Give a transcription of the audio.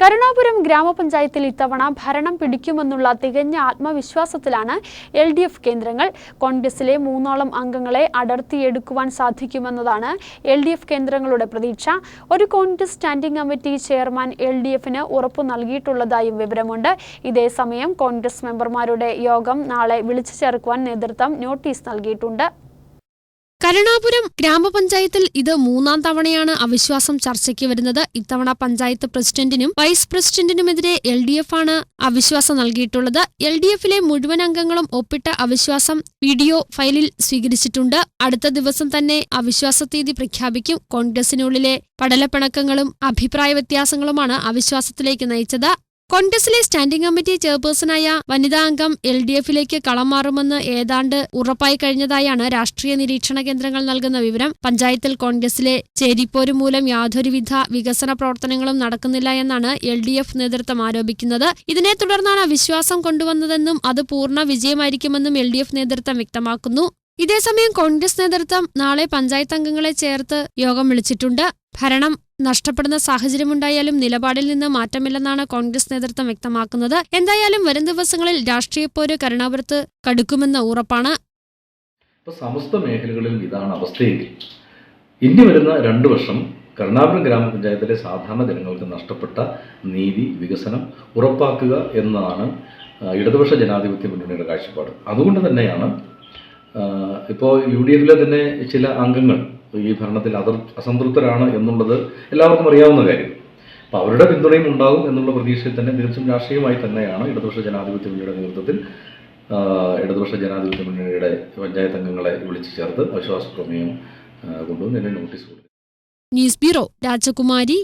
കരുണാപുരം ഗ്രാമപഞ്ചായത്തിൽ ഇത്തവണ ഭരണം പിടിക്കുമെന്നുള്ള തികഞ്ഞ ആത്മവിശ്വാസത്തിലാണ് എൽ ഡി എഫ് കേന്ദ്രങ്ങൾ. കോൺഗ്രസിലെ മൂന്നോളം അംഗങ്ങളെ അടർത്തിയെടുക്കുവാൻ സാധിക്കുമെന്നതാണ് എൽ ഡി എഫ് കേന്ദ്രങ്ങളുടെ പ്രതീക്ഷ. ഒരു Congress standing committee chairman L D എഫിന് ഉറപ്പു നൽകിയിട്ടുള്ളതായും വിവരമുണ്ട്. ഇതേസമയം കോൺഗ്രസ് മെമ്പർമാരുടെ യോഗം നാളെ വിളിച്ചു ചേർക്കുവാൻ നേതൃത്വം നോട്ടീസ് നൽകിയിട്ടുണ്ട്. കരുണാപുരം ഗ്രാമപഞ്ചായത്തിൽ ഇത് മൂന്നാം തവണയാണ് അവിശ്വാസം ചർച്ചയ്ക്ക് വരുന്നത്. ഇത്തവണ പഞ്ചായത്ത് പ്രസിഡന്റിനും വൈസ് പ്രസിഡന്റിനുമെതിരെ എൽ ഡി എഫ് ആണ് അവിശ്വാസം നൽകിയിട്ടുള്ളത്. എൽ ഡി എഫിലെ മുഴുവൻ അംഗങ്ങളും ഒപ്പിട്ട അവിശ്വാസം വീഡിയോ ഫയലിൽ സ്വീകരിച്ചിട്ടുണ്ട്. അടുത്ത ദിവസം തന്നെ അവിശ്വാസ തീയതി പ്രഖ്യാപിക്കും. കോൺഗ്രസിനുള്ളിലെ പടലപ്പിണക്കങ്ങളും അഭിപ്രായ വ്യത്യാസങ്ങളുമാണ് അവിശ്വാസത്തിലേക്ക് നയിച്ചത്. കോൺഗ്രസിലെ സ്റ്റാൻഡിംഗ് കമ്മിറ്റി ചെയർപേഴ്സണായ വനിതാ അംഗം എൽ ഡി എഫിലേക്ക് കളം മാറുമെന്ന് ഏതാണ്ട് ഉറപ്പായി കഴിഞ്ഞതായാണ് രാഷ്ട്രീയ നിരീക്ഷണ കേന്ദ്രങ്ങൾ നൽകുന്ന വിവരം. പഞ്ചായത്തിൽ കോൺഗ്രസിലെ ചേരിപ്പോര് മൂലം യാതൊരുവിധ വികസന പ്രവർത്തനങ്ങളും നടക്കുന്നില്ല എന്നാണ് എൽ ഡി എഫ് നേതൃത്വം ആരോപിക്കുന്നത്. ഇതിനെ തുടർന്നാണ് വിശ്വാസം കൊണ്ടുവന്നതെന്നും അത് പൂർണ വിജയമായിരിക്കുമെന്നും എൽ ഡി എഫ് നേതൃത്വം വ്യക്തമാക്കുന്നു. ഇതേസമയം കോൺഗ്രസ് നേതൃത്വം നാളെ പഞ്ചായത്ത് അംഗങ്ങളെ ചേർത്ത് യോഗം വിളിച്ചിട്ടുണ്ട്. ഭരണം നഷ്ടപ്പെടുന്ന സാഹചര്യമുണ്ടായാലും നിലപാടിൽ നിന്ന് മാറ്റമില്ലെന്നാണ് കോൺഗ്രസ് നേതൃത്വം വ്യക്തമാക്കുന്നത്. എന്തായാലും വരും ദിവസങ്ങളിൽ രാഷ്ട്രീയപ്പോര് കരുണാപുരത്ത് കടുക്കുമെന്ന ഉറപ്പാണ്. സമസ്ത മേഖലകളിൽ ഇതാണ് അവസ്ഥയെങ്കിൽ ഇനി വരുന്ന രണ്ടു വർഷം കരുണാപുരം ഗ്രാമപഞ്ചായത്തിലെ സാധാരണ ജനങ്ങൾക്ക് നഷ്ടപ്പെട്ട നീതി വികസനം ഉറപ്പാക്കുക എന്നതാണ് ഇടതുപക്ഷ ജനാധിപത്യ മുന്നണിയുടെ കാഴ്ചപ്പാട്. അതുകൊണ്ട് തന്നെയാണ് ഇപ്പോൾ യു ഡി എഫിലെ തന്നെ ചില അംഗങ്ങൾ ഈ ഭരണത്തിൽ അതൃ അസംതൃപ്തരാണ് എന്നുള്ളത് എല്ലാവർക്കും അറിയാവുന്ന കാര്യം. അപ്പോൾ അവരുടെ പിന്തുണയും ഉണ്ടാകും എന്നുള്ള പ്രതീക്ഷയിൽ തന്നെ തീർച്ചയായും രാഷ്ട്രീയമായി തന്നെയാണ് ഇടതുപക്ഷ ജനാധിപത്യ മുന്നണിയുടെ നേതൃത്വത്തിൽ ഇടതുപക്ഷ ജനാധിപത്യ മുന്നണിയുടെ പഞ്ചായത്ത് അംഗങ്ങളെ വിളിച്ചു ചേർത്ത് അവിശ്വാസ പ്രമേയം കൊണ്ടുവന്ന് എന്നെ നോട്ടീസ് കൊടുത്തു. ന്യൂസ് ബ്യൂറോ രാജകുമാരി